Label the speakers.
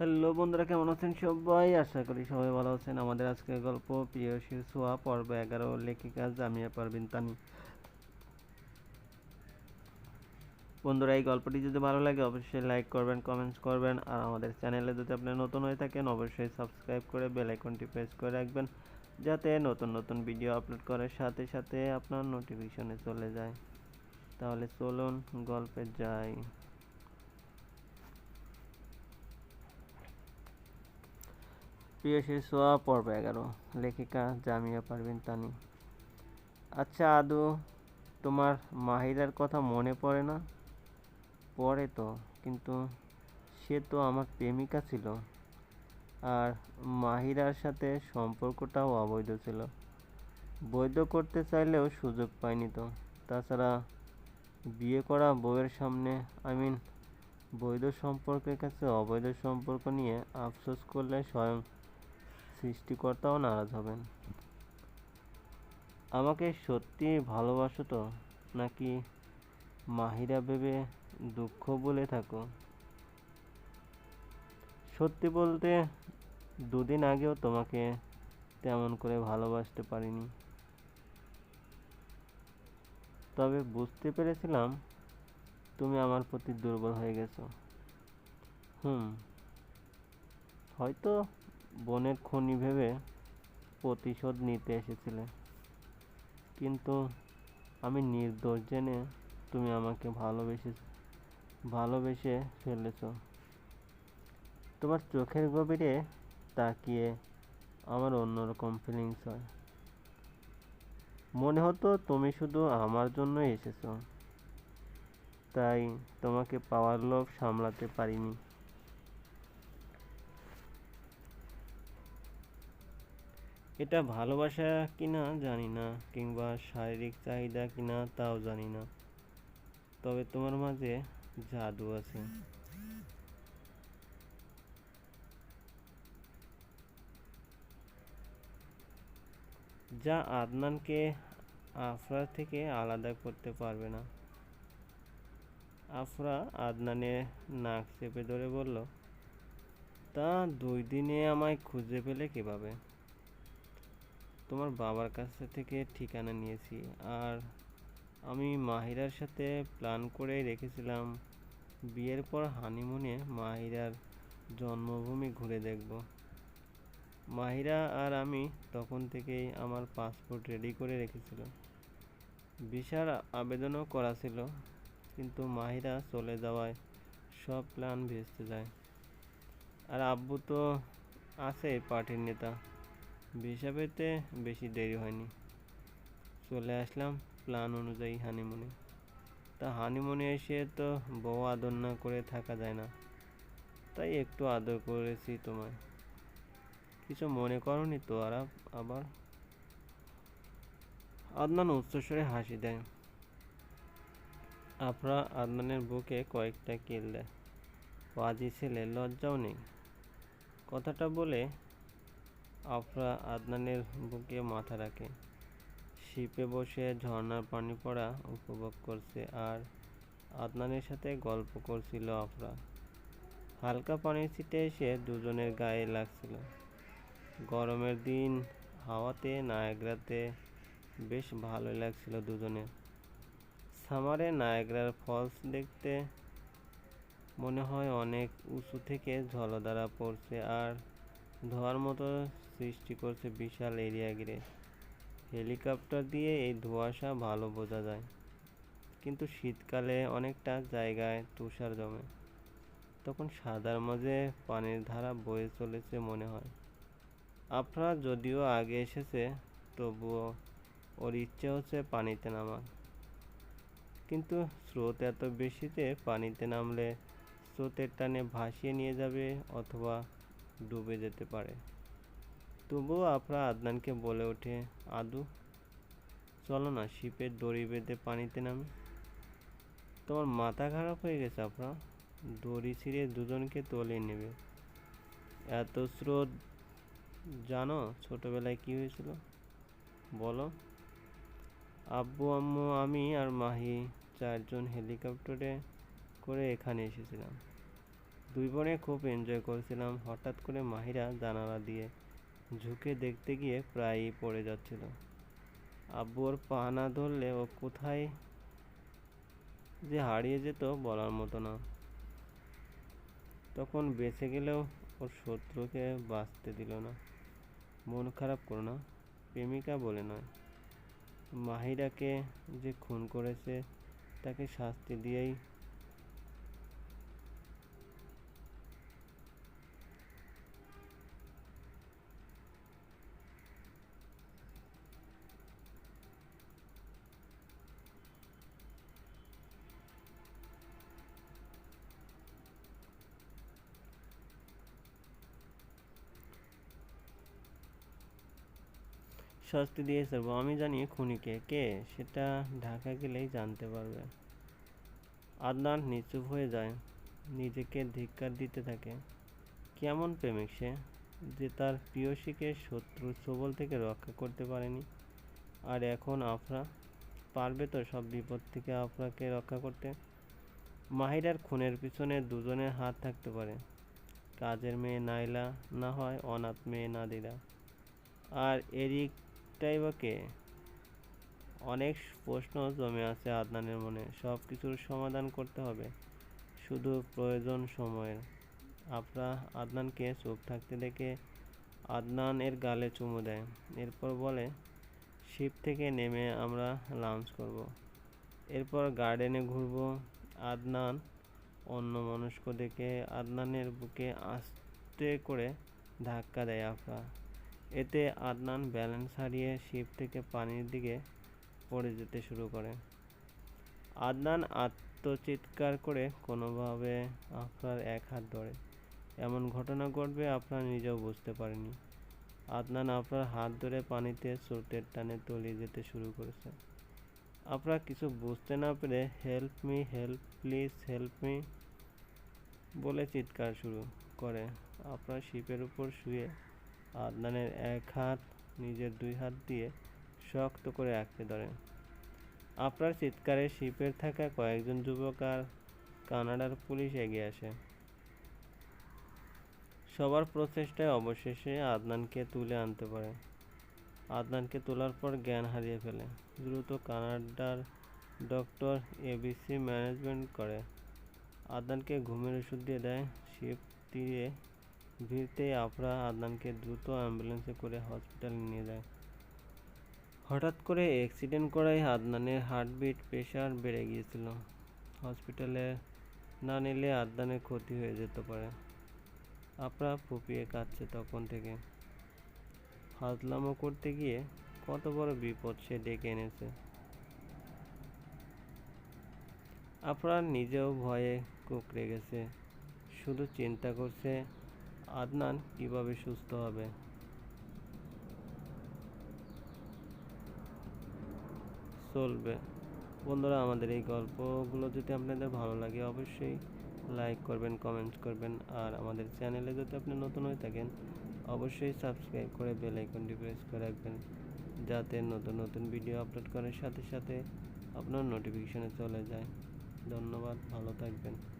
Speaker 1: Hello বন্ধুরা, কেমন আছেন সবাই? আশা করি সবাই ভালো আছেন। আমাদের আজকের গল্প, প্রিয় সোয়া পর্ব এগারো, লেখিকা জামিয়া পারবিন তানি। বন্ধুরা, এই গল্পটি যদি ভালো লাগে, অবশ্যই লাইক করবেন কমেন্টস করবেন। আর আমাদের চ্যানেলে যদি আপনি নতুন হয়ে থাকেন, অবশ্যই সাবস্ক্রাইব করে বেল আইকনটি প্রেস করে রাখবেন, যাতে নতুন নতুন ভিডিও আপলোড করার সাথে সাথে আপনার নোটিফিকেশনে চলে যায়। তাহলে চলুন গল্পে যাই। প্রিয় সোয়া পর্ব এগারো। লেখিকা জামিয়া পারভিন তানি। আচ্ছা আদু, তোমার মাহিরার কথা মনে পড়ে না? পড়ে তো, কিন্তু সে তো আমার প্রেমিকা ছিল। আর মাহিরার সাথে সম্পর্কটাও অবৈধ ছিল। বৈধ করতে চাইলেও সুযোগ পাইনি তো। তাছাড়া বিয়ে করা বউয়ের সামনে, আই মিন, বৈধ সম্পর্কের কাছে অবৈধ সম্পর্ক নিয়ে আফসোস করলে স্বয়ং সৃষ্টিকর্তাও নারাজ হবেন। আমাকে সত্যি ভালোবাসো তো? নাকি মাহিরা ভেবে দুঃখ বলে থাকো? সত্যি বলতে দুদিন আগেও তোমাকে তেমন করে ভালোবাসতে পারিনি। তবে বুঝতে পেরেছিলাম তুমি আমার প্রতি দুর্বল হয়ে গেছো। হুম, হয়তো বনের খনি ভেবে প্রতিশোধ নিতে এসেছিলে। কিন্তু আমি নির্দোষ জেনে তুমি আমাকে ভালোবেসে ভালোবেসে ফেলেছ। তোমার চোখের গভীরে তাকিয়ে আমার অন্যরকম ফিলিংস হয়। মনে হতো তুমি শুধু আমার জন্যই এসেছ। তাই তোমাকে পাওয়ার লোভ সামলাতে পারিনি। এটা ভালোবাসা কিনা জানি না, কিংবা শারীরিক চাহিদা কিনা তাও জানি না। তবে তোমার মাঝে জাদু আছে। যা আদনানকে আফরা থেকে আলাদা করতে পারবে না। আফরা আদনানের নাক চেপে ধরে বলল, তা দুই দিনে আমায় খুঁজে পেলে কীভাবে? তোমার বাবার কাছ থেকে ঠিকানা নিয়েছি। আর আমি মাহিরার সাথে প্ল্যান করে রেখেছিলাম, বিয়ের পর হানিমুনে মাহিরার জন্মভূমি ঘুরে দেখব। মাহিরা আর আমি তখন থেকেই আমার পাসপোর্ট রেডি করে রেখেছিল। ভিসার আবেদনও করা ছিল, কিন্তু মাহিরা চলে যাওয়ায় সব প্ল্যান ভেস্তে যায়। আর আব্বু তো আছে পার্টির নেতা। ভিসা পেতে বেশি দেরি হয়নি। চলে আসলাম প্ল্যান অনুযায়ী হানিমুনে তা হানিমুনে এসে তো বউ আদর না করে থাকা যায় না। তাই একটু আদর করেছি তোমায়। কিছু মনে করনি তো আর আবার। আদনান উচ্চস্বরে হাসি দেয়। আপনারা আদনানের বুকে কয়েকটা কিল দেয়। পাজি ছেলে, লজ্জাও নেই। কথাটা বলে আফরা আদনানের বুকে মাথা রাখে। শিপে বসে ঝর্নার পানি পড়া উপভোগ করছে আর আদনানের সাথে গল্প করছিল আফরা। হালকা পানির ছিটে এসে দুজনের গায়ে লাগছিল। গরমের দিন হাওয়াতে, নায়গ্রাতে বেশ ভালোই লাগছিল দুজনের সামারে নায়গ্রার ফলস দেখতে মনে হয় অনেক উঁচু থেকে জলধারা পড়ছে আর ধোয়ার মতো সৃষ্টি করছে বিশাল এরিয়া ঘিরে। হেলিকপ্টার দিয়ে এই ধোঁয়াশা ভালো বোঝা যায়। কিন্তু শীতকালে অনেকটা জায়গায় তুষার জমে। তখন সাদার মাঝে পানির ধারা বয়ে চলেছে মনে হয়। আপনারা যদিও আগে এসেছে, তবুও ওর ইচ্ছে হচ্ছে পানিতে নামার। কিন্তু স্রোত এত বেশিতে পানিতে নামলে স্রোতের টানে ভাসিয়ে নিয়ে যাবে অথবা ডুবে যেতে পারে। তবুও আপনার আদনানকে বলে ওঠে, আদু, চলো না, শিপের দড়ি বেঁধে পানিতে নামে। তোমার মাথা খারাপ হয়ে গেছে আপনার দড়ি ছিঁড়ে দুজনকে তলিয়ে নেবে। এত স্রোত, জানো ছোটবেলায় কি হয়েছিল? বলো। আব্বু, আম্মু, আমি আর মাহি চারজন হেলিকপ্টারে করে এখানে এসেছিলাম। দুই বোনে খুব এনজয় করেছিলাম হঠাৎ করে মাহিরা জানালা দিয়ে ঝুঁকে দেখতে গিয়ে প্রায়ই পড়ে যাচ্ছিল। আব্বু ওর পা না ধরলে ও কোথায় যে হারিয়ে যেত বলার মতো না। তখন বেঁচে গেলেও ওর শত্রুকে বাঁচতে দিল না। মন খারাপ করো না, প্রেমিকা বলে নয়। মাহিরাকে যে খুন করেছে, তাকে শাস্তি দিয়েই শাস্তি দিয়ে ছাড়বো। আমি জানি খুনিকে, কে? সেটা ঢাকা গেলেই জানতে পারবে। আদনান নিচুপ হয়ে যায়। নিজেকে ধিক্কার দিতে থাকে। কেমন প্রেমিক সে, যে তার প্রিয়সীকে শত্রুর সবল থেকে রক্ষা করতে পারেনি। আর এখন আফরা, পারবে তো সব বিপদ থেকে আফরাকে রক্ষা করতে? মাহিরার খুনের পিছনে দুজনের হাত থাকতে পারে। কাজের মেয়ে নাইলা, না হয় অনাথ মেয়ে নাদিরা। আর এরিকটাই বা কে? অনেক প্রশ্ন জমে আছে আদনানের মনে। সব কিছুর সমাধান করতে হবে। শুধু প্রয়োজন সময়ের। আফরা আদনানকে চুপ থাকতে দেখে আদনান এর গালে চুমু দেয়। এরপর বলে, শিপ থেকে নেমে আমরা লাঞ্চ করব। এরপর গার্ডেনে ঘুরব। আদনান অন্য মনস্ক দেখে আদনানের বুকে আস্তে করে ধাক্কা দেয় আফরা। এতে আদনান ব্যালেন্স হারিয়ে শিপ থেকে পানির দিকে পড়ে যেতে শুরু করে। আদনান আত্মচিৎকার করে কোনোভাবে আফরার এক হাত ধরে। এমন ঘটনা ঘটবে আপনার নিজেও বুঝতে পারেনি আদনান আপনার হাত ধরে পানিতে স্রোতের টানে তলিয়ে যেতে শুরু করেছে। আপনার কিছু বুঝতে না পেরে help me, help please, help me বলে চিৎকার শুরু করে। আপনার শিপের উপর শুয়ে আদনানের এক হাত নিজের দুই হাত দিয়ে শক্ত করে আঁকড়ে ধরে। আপনার চিৎকারে শিপের থাকা কয়েকজন যুবক আর কানাডার পুলিশ এগিয়ে আসে। সবার প্রচেষ্টায় অবশেষে আদনানকে তুলে আনতে পারে। আদনানকে তোলার পর জ্ঞান হারিয়ে ফেলে। দ্রুত কানাডার ডক্টর এবিসি ম্যানেজমেন্ট করে। আদনানকে ঘুমের ওষুধ দিয়ে দেয়। শিপ তীরে ভিড়তেই আপরা আদনানকে দ্রুত অ্যাম্বুলেন্সে করে হসপিটালে নিয়ে যায়। হঠাৎ করে অ্যাক্সিডেন্ট করায় আদনানের হার্টবিট প্রেশার বেড়ে গিয়েছিল। হসপিটালে না নিলে আদনানের ক্ষতি হয়ে যেতে পারে। আপরা ফুপিয়ে কাঁদছে তখন থেকে। হাজলামো করতে গিয়ে কত বড় বিপদ সে ডেকে এনেছে। আপনার নিজেও ভয়ে কুকড়ে গেছে। শুধু চিন্তা করছে আদনান, কীভাবে সুস্থ হবে? চলবে। বন্ধুরা, আমাদের এই গল্পগুলো যদি আপনাদের ভালো লাগে, অবশ্যই লাইক করবেন কমেন্ট করবেন। আর আমাদের চ্যানেলে যদি আপনি নতুন হয়ে থাকেন, অবশ্যই সাবস্ক্রাইব করে বেল আইকনটি প্রেস করে রাখবেন। যাতে নতুন নতুন ভিডিও আপলোড করার সাথে সাথে আপনার নোটিফিকেশনে চলে যায়। ধন্যবাদ, ভালো থাকবেন।